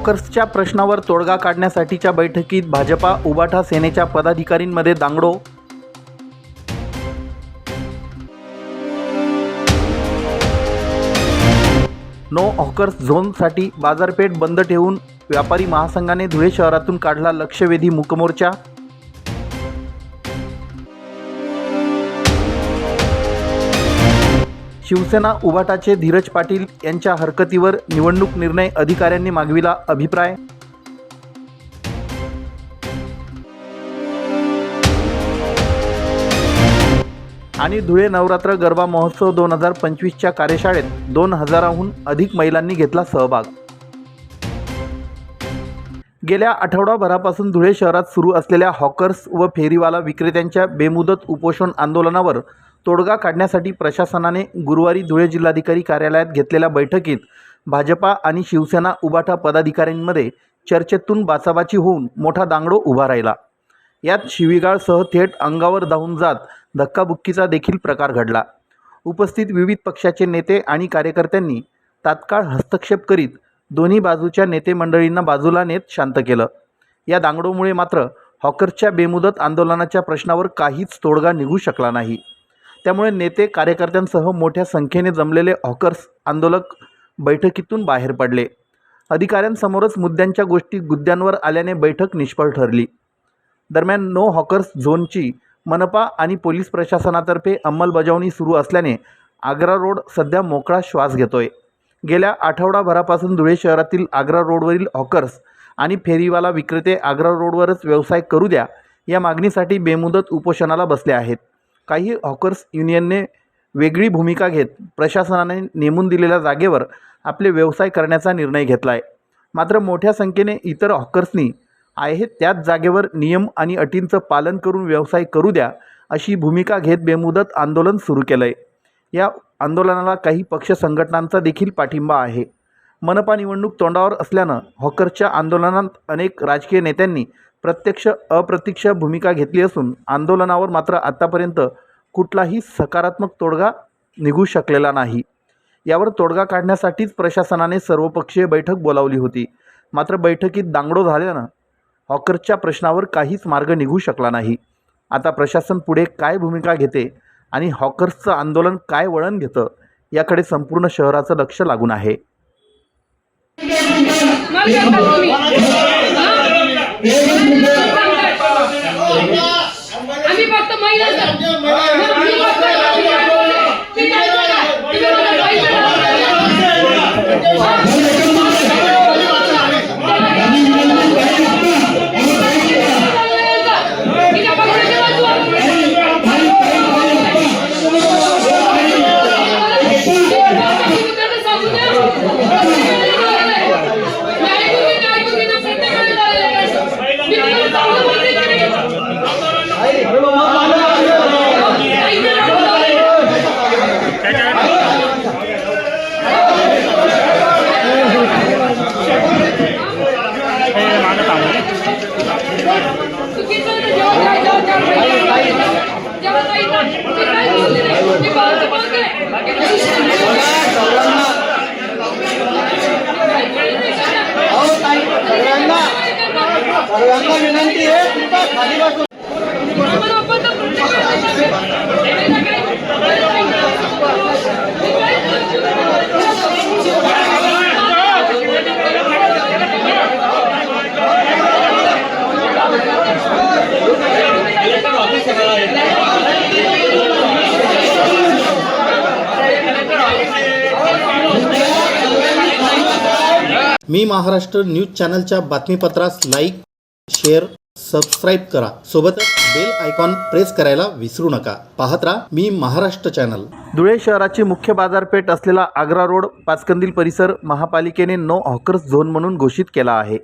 हॉकर्सच्या प्रश्नावर तोडगा काढण्यासाठीच्या बैठकीत भाजपा उबाठा सेनेच्या पदाधिकारींमध्ये दांगडो नो हॉकर्स झोनसाठी बाजारपेठ बंद ठेवून व्यापारी महासंघाने धुळे शहरातून काढला लक्षवेधी मुकमोर्चा शिवसेना उभाटाचे धीरज पाटील यांच्या हरकतीवर निवडणूक निर्णय अधिकाऱ्यांनी मागविला अभिप्राय. आणि धुळे नवरात्र गरबा महोत्सव दोन हजार पंचवीसच्या कार्यशाळेत दोन हजाराहून अधिक महिलांनी घेतला सहभाग. गेल्या आठवडाभरापासून धुळे शहरात सुरू असलेल्या हॉकर्स व फेरीवाला विक्रेत्यांच्या बेमुदत उपोषण आंदोलनावर तोडगा काढण्यासाठी प्रशासनाने गुरुवारी धुळे जिल्हाधिकारी कार्यालयात घेतलेल्या बैठकीत भाजपा आणि शिवसेना उबाठा पदाधिकाऱ्यांमध्ये चर्चेतून बाचाबाची होऊन मोठा दांगडो उभा राहिला. यात शिवीगाळसह थेट अंगावर धावून जात धक्काबुक्कीचा देखील प्रकार घडला. उपस्थित विविध पक्षाचे नेते आणि कार्यकर्त्यांनी तात्काळ हस्तक्षेप करीत दोन्ही बाजूच्या नेते मंडळींना बाजूला नेत शांत केलं. या दांगडोमुळे मात्र हॉकर्सच्या बेमुदत आंदोलनाच्या प्रश्नावर काहीच तोडगा निघू शकला नाही. त्यामुळे नेते कार्यकर्त्यांसह मोठ्या संख्येने जमलेले हॉकर्स आंदोलक बैठकीतून बाहेर पडले. अधिकाऱ्यांसमोरच मुद्द्यांच्या गोष्टी गुद्द्यांवर आल्याने बैठक निष्फळ ठरली. दरम्यान नो हॉकर्स झोनची मनपा आणि पोलीस प्रशासनातर्फे अंमलबजावणी सुरू असल्याने आग्रा रोड सध्या मोकळा श्वास घेतोय. गेल्या आठवडाभरापासून धुळे शहरातील आग्रा रोडवरील हॉकर्स आणि फेरीवाला विक्रेते आग्रा रोडवरच व्यवसाय करू द्या या मागणीसाठी बेमुदत उपोषणाला बसले आहेत. काही हॉकर्स युनियनने वेगळी भूमिका घेत प्रशासनाने नेमून दिलेल्या जागेवर आपले व्यवसाय करण्याचा निर्णय घेतला आहे मात्र मोठ्या संख्येने इतर हॉकर्सनी आहे त्याच जागेवर नियम आणि अटींचं पालन करून व्यवसाय करू द्या अशी भूमिका घेत बेमुदत आंदोलन सुरू केलं आहे या आंदोलनाला काही पक्ष संघटनांचा देखील पाठिंबा आहे. मनपा निवडणूक तोंडावर असल्यानं हॉकर्सच्या आंदोलनात अनेक राजकीय नेत्यांनी प्रत्यक्ष अप्रत्यक्ष भूमिका घेतली असून आंदोलनावर मात्र आत्तापर्यंत कुठलाही सकारात्मक तोडगा निघू शकलेला नाही. यावर तोडगा काढण्यासाठीच प्रशासनाने सर्वपक्षीय बैठक बोलावली होती. मात्र बैठकीत दांगडो झाल्यानं हॉकर्सच्या प्रश्नावर काहीच मार्ग निघू शकला नाही. आता प्रशासन पुढे काय भूमिका घेते आणि हॉकर्सचं आंदोलन काय वळण घेतं याकडे संपूर्ण शहराचं लक्ष लागून आहे. आम्ही फक्त महिला सर. मी फक्त मी काय बोलणार? तुम्ही मला पैसे मी काय पकडायचे बाजू? सांगू द्या. नाही तुम्ही काय तुम्ही ना प्रत्येकाने झालेलं आहे. मी तुम्हाला चांगलं बोलते का नाही? चुकीचं आहे, जेवण काय, जेवण काय, जेवण काय, जेवण काय, मी काय बोलते नाही. मी बोलते, बोलते. सर्वांना विनंती आहे कृपया खाली बसून आम्हाला आपण तर प्रत्येक मी महाराष्ट्र न्यूज चॅनलच्या बातमीपत्रास लाईक शेअर सबस्क्राईब करा. सोबतच बेल आयकॉन प्रेस करायला विसरू नका. पाहत राहा मी महाराष्ट्र चॅनल. धुळे शहराची मुख्य बाजारपेठ असलेला आग्रा रोड पाचकंदील परिसर महापालिकेने नो हॉकर्स झोन म्हणून घोषित केला आहे.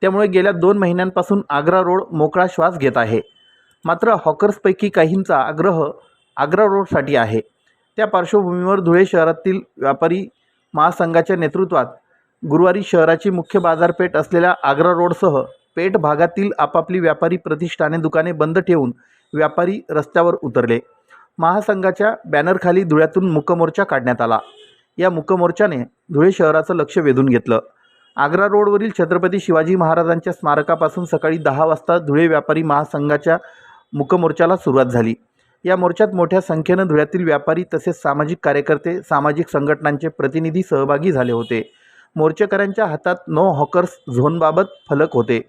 त्यामुळे गेल्या दोन महिन्यांपासून आग्रा रोड मोकळा श्वास घेत आहे. मात्र हॉकर्सपैकी काहींचा आग्रह आग्रा रोडसाठी आहे. त्या पार्श्वभूमीवर धुळे शहरातील व्यापारी महासंघाच्या नेतृत्वात गुरुवारी शहराची मुख्य बाजारपेठ असलेल्या आग्रा रोडसह पेठ भागातील आपापली व्यापारी प्रतिष्ठाने दुकाने बंद ठेवून व्यापारी रस्त्यावर उतरले. महासंघाच्या बॅनरखाली धुळ्यातून मुकमोर्चा काढण्यात आला. या मुकमोर्चाने धुळे शहराचं लक्ष वेधून घेतलं. आग्रा रोडवरील छत्रपती शिवाजी महाराजांच्या स्मारकापासून सकाळी दहा वाजता धुळे व्यापारी महासंघाच्या मुकमोर्चाला सुरुवात झाली. या मोर्चात मोठ्या संख्येनं धुळ्यातील व्यापारी तसेच सामाजिक कार्यकर्ते सामाजिक संघटनांचे प्रतिनिधी सहभागी झाले होते. मोर्चेकऱ्यांच्या हातात नो हॉकर्स झोनबाबत फलक होते.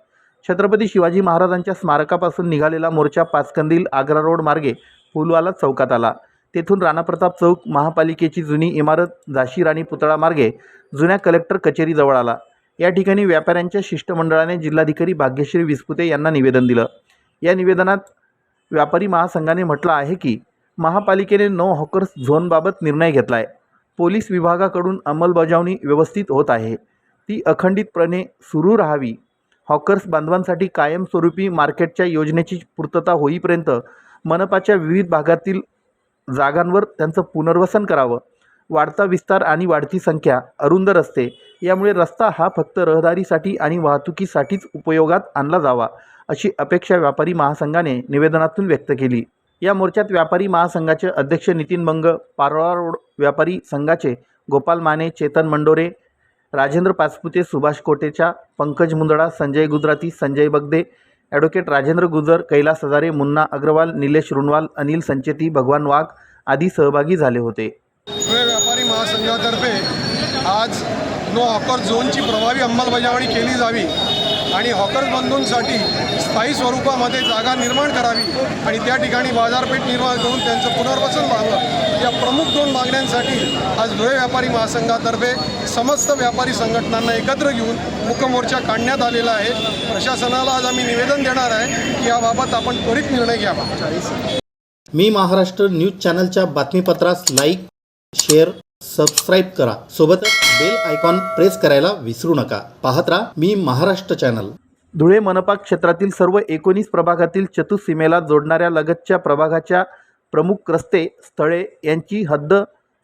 छत्रपती शिवाजी महाराजांच्या स्मारकापासून निघालेला मोर्चा पाचकंदील आग्रा रोड मार्गे पुलवाला चौकात आला. तेथून राणाप्रताप चौक महापालिकेची जुनी इमारत झाशी राणी पुतळा मार्गे जुन्या कलेक्टर कचेरीजवळ आला. या ठिकाणी व्यापाऱ्यांच्या शिष्टमंडळाने जिल्हाधिकारी भाग्यश्री विस्पुते यांना निवेदन दिलं. या निवेदनात व्यापारी महासंघाने म्हटलं आहे की महापालिकेने नो हॉकर्स झोनबाबत निर्णय घेतला आहे पोलीस विभागाकडून अंमलबजावणी व्यवस्थित होत आहे. ती अखंडितपणे सुरू राहावी. हॉकर्स बांधवांसाठी कायमस्वरूपी मार्केटच्या योजनेची पूर्तता होईपर्यंत मनपाच्या विविध भागातील जागांवर त्यांचं पुनर्वसन करावं. वाढता विस्तार आणि वाढती संख्या अरुंद रस्ते यामुळे रस्ता हा फक्त रहदारीसाठी आणि वाहतुकीसाठीच उपयोगात आणला जावा अशी अपेक्षा व्यापारी महासंघाने निवेदनातून व्यक्त केली. या मोर्चात व्यापारी महासंघाचे अध्यक्ष नितीन बंग पारोळा रोड व्यापारी संघाचे गोपाल माने चेतन मंडोरे राजेंद्र पाचपुते सुभाष कोटेचा पंकज मुंदडा संजय गुजराती संजय बगदे ॲडव्होकेट राजेंद्र गुजर कैलास हजारे मुन्ना अग्रवाल निलेश रुणवाल अनिल संचेती भगवान वाघ आदी सहभागी झाले होते. व्यापारी महासंघातर्फे आज नो हॉकर झोनची प्रभावी अंमलबजावणी केली जावी आणि हॉकर बंधूंसाठी स्थायी स्वरूपामध्ये जागा निर्माण करावी आणि त्या ठिकाणी बाजारपेठ निर्माण करून त्यांचं पुनर्वसन व्हावं. या प्रमुख दोन मागण्यांसाठी आज धुळे व्यापारी महासंघातर्फे समस्त व्यापारी संघटनांना एकत्र घेऊन मुकमोर्चा काढण्यात आलेला आहे. प्रशासनाला आज आम्ही निवेदन देणार आहे की याबाबत आपण त्वरित निर्णय घ्यावा. मी महाराष्ट्र न्यूज चॅनलच्या बातमीपत्रास लाईक शेअर सबस्क्राईब करा. सोबतच बेल आयकॉन प्रेस करायला विसरू नका. पाहत राहा मी महाराष्ट्र चॅनल धुळे मनपा क्षेत्रातील सर्व एकोणीस प्रभागातील चतुसीमेला जोडणाऱ्या लगतच्या प्रभागाच्या प्रमुख रस्ते स्थळे यांची हद्द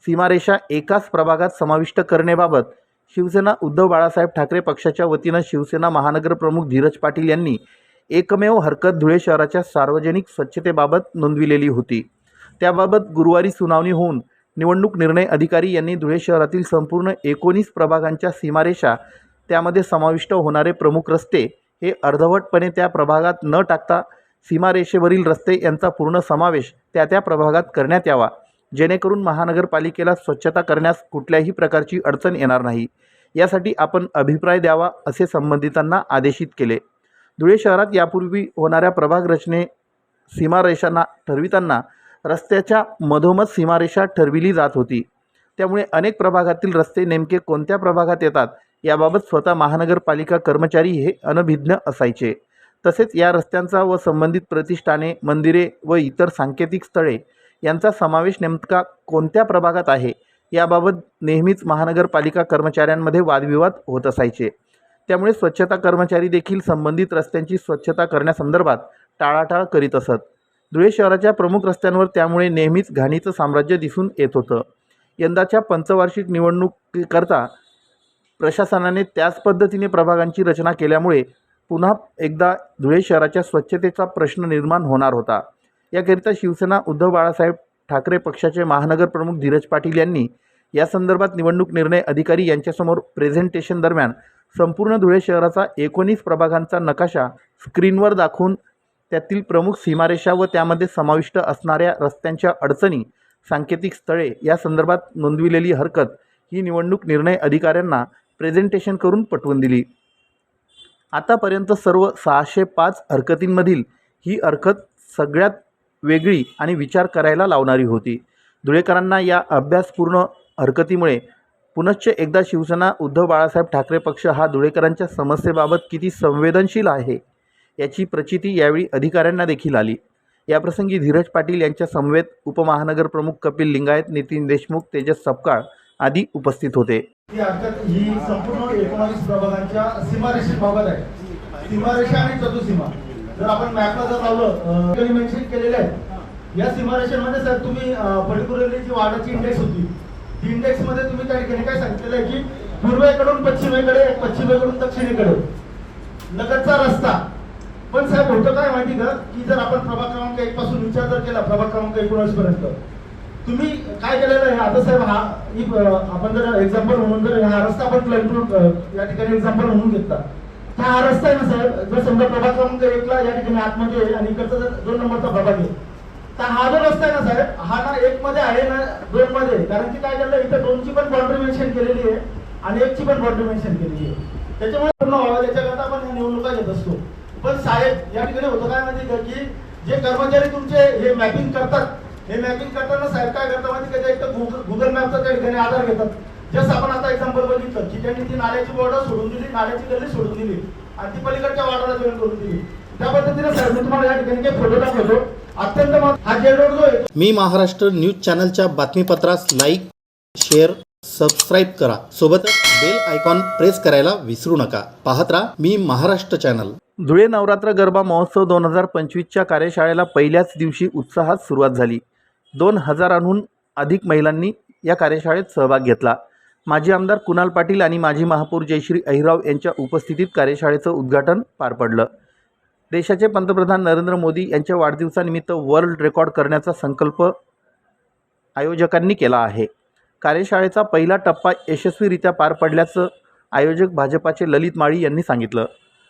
सीमारेषा एकाच प्रभागात समाविष्ट करण्याबाबत शिवसेना उद्धव बाळासाहेब ठाकरे पक्षाच्या वतीनं शिवसेना महानगर प्रमुख धीरज पाटील यांनी एकमेव हरकत धुळे शहराच्या सार्वजनिक स्वच्छतेबाबत नोंदविलेली होती. त्याबाबत गुरुवारी सुनावणी होऊन निवडणूक निर्णय अधिकारी यांनी धुळे शहरातील संपूर्ण एकोणीस प्रभागांच्या सीमारेषा त्यामध्ये समाविष्ट होणारे प्रमुख रस्ते हे अर्धवटपणे त्या प्रभागात न टाकता सीमारेषेवरील रस्ते यांचा पूर्ण समावेश त्या त्या प्रभागात करण्यात यावा. जेणेकरून महानगरपालिकेला स्वच्छता करण्यास कुठल्याही प्रकारची अडचण येणार नाही. यासाठी आपण अभिप्राय द्यावा असे संबंधितांना आदेशित केले. धुळे शहरात यापूर्वी होणाऱ्या प्रभाग रचने सीमारेषांना ठरविताना रस्त्याच्या मधोमध सीमारेषा ठरविली जात होती. त्यामुळे अनेक प्रभागातील रस्ते नेमके कोणत्या प्रभागात येतात याबाबत स्वतः महानगरपालिका कर्मचारी हे अनभिज्ञ असायचे. तसेच या रस्त्यांचा व संबंधित प्रतिष्ठाने मंदिरे व इतर सांकेतिक स्थळे यांचा समावेश नेमका कोणत्या प्रभागात आहे याबाबत नेहमीच महानगरपालिका कर्मचाऱ्यांमध्ये वादविवाद होत असायचे. त्यामुळे स्वच्छता कर्मचारी देखील संबंधित रस्त्यांची स्वच्छता करण्यासंदर्भात टाळाटाळ करीत असत. धुळे शहराच्या प्रमुख रस्त्यांवर त्यामुळे नेहमीच घाणीचं साम्राज्य दिसून येत होतं. यंदाच्या पंचवार्षिक निवडणुकीकरता प्रशासनाने त्याच पद्धतीने प्रभागांची रचना केल्यामुळे पुन्हा एकदा धुळे शहराच्या स्वच्छतेचा प्रश्न निर्माण होणार होता. याकरिता शिवसेना उद्धव बाळासाहेब ठाकरे पक्षाचे महानगर प्रमुख धीरज पाटील यांनी या संदर्भात निवडणूक निर्णय अधिकारी यांच्यासमोर प्रेझेंटेशन दरम्यान संपूर्ण धुळे शहराचा एकोणीस प्रभागांचा नकाशा स्क्रीनवर दाखवून त्यातील प्रमुख सीमारेषा व त्यामध्ये समाविष्ट असणाऱ्या रस्त्यांच्या अडचणी सांकेतिक स्थळे या संदर्भात नोंदविलेली हरकत ही निवडणूक निर्णय अधिकाऱ्यांना प्रेझेंटेशन करून पटवून दिली. आतापर्यंत सर्व सहाशे पाच हरकतींमधील ही हरकत सगळ्यात वेगळी आणि विचार करायला लावणारी होती. धुळेकरांना या अभ्यासपूर्ण हरकतीमुळे पुनश्च एकदा शिवसेना उद्धव बाळासाहेब ठाकरे पक्ष हा धुळेकरांच्या समस्येबाबत किती संवेदनशील आहे? याची प्रचिती यावेळी अधिकाऱ्यांना देखील आली. याप्रसंगी धीरज पाटील यांच्या समवेत उपमहानगर प्रमुख कपिल लिंगायत नितीन देशमुख तेजस सपकाळ आदी उपस्थित होते. ही संपूर्ण एकोणावीस प्रभागांच्या सीमारेषेबाबत आहे. सीमारेषा आणि चतुसीमा जर आपण मॅपला जर लावलं मेन्शन केलेले आहे. या सीमारेषांमध्ये सर तुम्ही पर्टिक्युलरली जी वाढाची इंडेक्स होती ती इंडेक्समध्ये तुम्ही त्या ठिकाणी काय सांगितलेलं आहे की पूर्वेकडून पश्चिमेकडे पश्चिमेकडून दक्षिणेकडे. लगतचा रस्ता पण साहेब होतं काय माहिती का? की जर आपण प्रभाग क्रमांक एक पासून विचार जर केला प्रभाग क्रमांक एकोणीस पर्यंत तुम्ही काय केलेलं आहे? आता साहेब हा आपण जर एक्झाम्पल म्हणून जर हा रस्ता आपण include, या ठिकाणी एक्झाम्पल म्हणून घेतला. हा रस्ता आहे ना साहेब जर समजा प्रभाग क्रमांक एकला या ठिकाणी आतमध्ये आणि इकडचा जर दोन नंबरचा प्रभाग आहे तर हा जो रस्ता आहे ना साहेब हा ना एक मध्ये आहे ना दोन मध्ये कारण की काय केलं इथं दोनची पण बाउंड्री मेन्शन केलेली आहे आणि एकची पण बाउंड्री मेन्शन केलेली आहे. त्याच्यामुळे पूर्ण व्हावं त्याच्याकरता आपण या निवडणुका घेत असतो. पण साहेब या ठिकाणी होतं काय माहिती का की जे कर्मचारी तुमचे हे मॅपिंग करतात हे मॅपिंग करताना साहेब काय करतात माहिती का? एक गुगल गुगल मॅपचा त्या ठिकाणी आधार घेतात. जसं आपण आता एक्झाम्पल बघितलं की त्यांनी ती नाल्याची बॉर्डर सोडून दिली नाल्याची गल्ली सोडून दिली आणि ती पलीकडच्या वार्डाला जॉईन करून दिली. त्या पद्धतीने साहेब मी तुम्हाला या ठिकाणी काही फोटो दाखवतो. अत्यंत हा जेल रोड जो आहे मी महाराष्ट्र न्यूज चॅनलच्या बातमीपत्रास लाईक शेअर सबस्क्राईब करा. सोबतच बेल आयकॉन प्रेस करायला विसरू नका. पाहत राहा मी महाराष्ट्र चॅनल धुळे नवरात्र गरबा महोत्सव दोन हजार पंचवीसच्या कार्यशाळेला पहिल्याच दिवशी उत्साहात सुरुवात झाली. दोन हजारांहून अधिक महिलांनी या कार्यशाळेत सहभाग घेतला. माजी आमदार कुणाल पाटील आणि माजी महापौर जयश्री अहिराव यांच्या उपस्थितीत कार्यशाळेचं उद्घाटन पार पडलं. देशाचे पंतप्रधान नरेंद्र मोदी यांच्या वाढदिवसानिमित्त वर्ल्ड रेकॉर्ड करण्याचा संकल्प आयोजकांनी केला आहे. कार्यशाळेचा पहिला टप्पा यशस्वीरित्या पार पडल्याचं आयोजक भाजपाचे ललित माळी यांनी सांगितलं.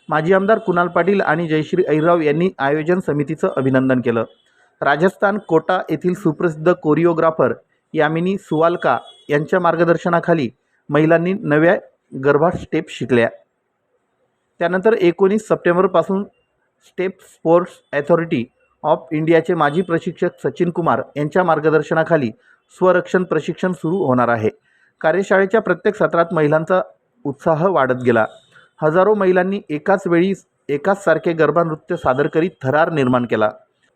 माजी आमदार कुणाल पाटील आणि जयश्री अहिराव यांनी आयोजन समितीचं अभिनंदन केलं. राजस्थान कोटा येथील सुप्रसिद्ध कोरिओग्राफर यामिनी सुवालका यांच्या मार्गदर्शनाखाली महिलांनी नव्या गरबा स्टेप शिकल्या. त्यानंतर एकोणीस सप्टेंबरपासून स्टेप स्पोर्ट्स ॲथॉरिटी ऑफ इंडियाचे माजी प्रशिक्षक सचिन कुमार यांच्या मार्गदर्शनाखाली स्वरक्षण प्रशिक्षण सुरू होणार आहे. कार्यशाळेच्या प्रत्येक सत्रात महिलांचा उत्साह वाढत गेला. हजारो महिलांनी एकाच वेळी एकाच सारखे गरबा नृत्य सादर करीत थरार निर्माण केला.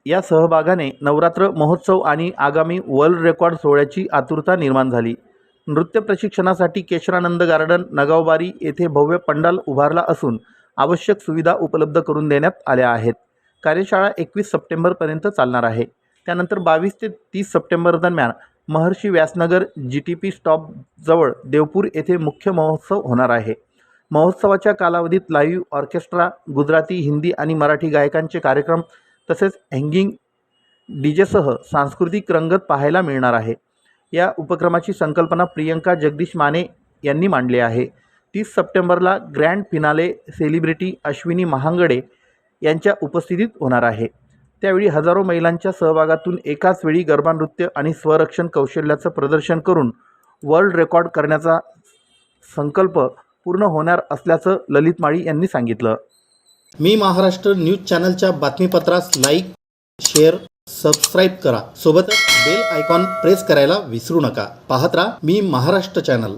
या सहभागाने नवरात्र महोत्सव आणि आगामी वर्ल्ड रेकॉर्ड सोहळ्याची आतुरता निर्माण झाली. नृत्य प्रशिक्षणासाठी केशरानंद गार्डन नगावबारी येथे भव्य पंडाल उभारला असून आवश्यक सुविधा उपलब्ध करून देण्यात आल्या आहेत. कार्यशाळा एकवीस सप्टेंबरपर्यंत चालणार आहे. त्यानंतर बावीस ते तीस सप्टेंबर दरम्यान Maharshi Vyasnagar G T P स्टॉपजवळ Deopur येथे मुख्य महोत्सव होणार आहे. महोत्सवाच्या कालावधीत लाईव्ह ऑर्केस्ट्रा गुजराती हिंदी आणि मराठी गायकांचे कार्यक्रम तसेच हँगिंग डीजेसह सांस्कृतिक रंगत पाहायला मिळणार आहे. या उपक्रमाची संकल्पना प्रियंका जगदीश माने यांनी मांडली आहे. तीस सप्टेंबरला grand finale celebrity Ashwini Mahangade यांच्या उपस्थितीत होणार आहे. त्यावेळी हजारो महिलांच्या सहभागातून एकाच वेळी गरबा नृत्य आणि स्वरक्षण कौशल्याचं प्रदर्शन करून वर्ल्ड रेकॉर्ड करण्याचा संकल्प पूर्ण होणार असल्याचं ललित माळी यांनी सांगितलं. मी महाराष्ट्र न्यूज चॅनलच्या बातमीपत्रास लाईक शेअर सबस्क्राईब करा. सोबतच बेल आयकॉन प्रेस करायला विसरू नका. पाहत राहा मी महाराष्ट्र चॅनल.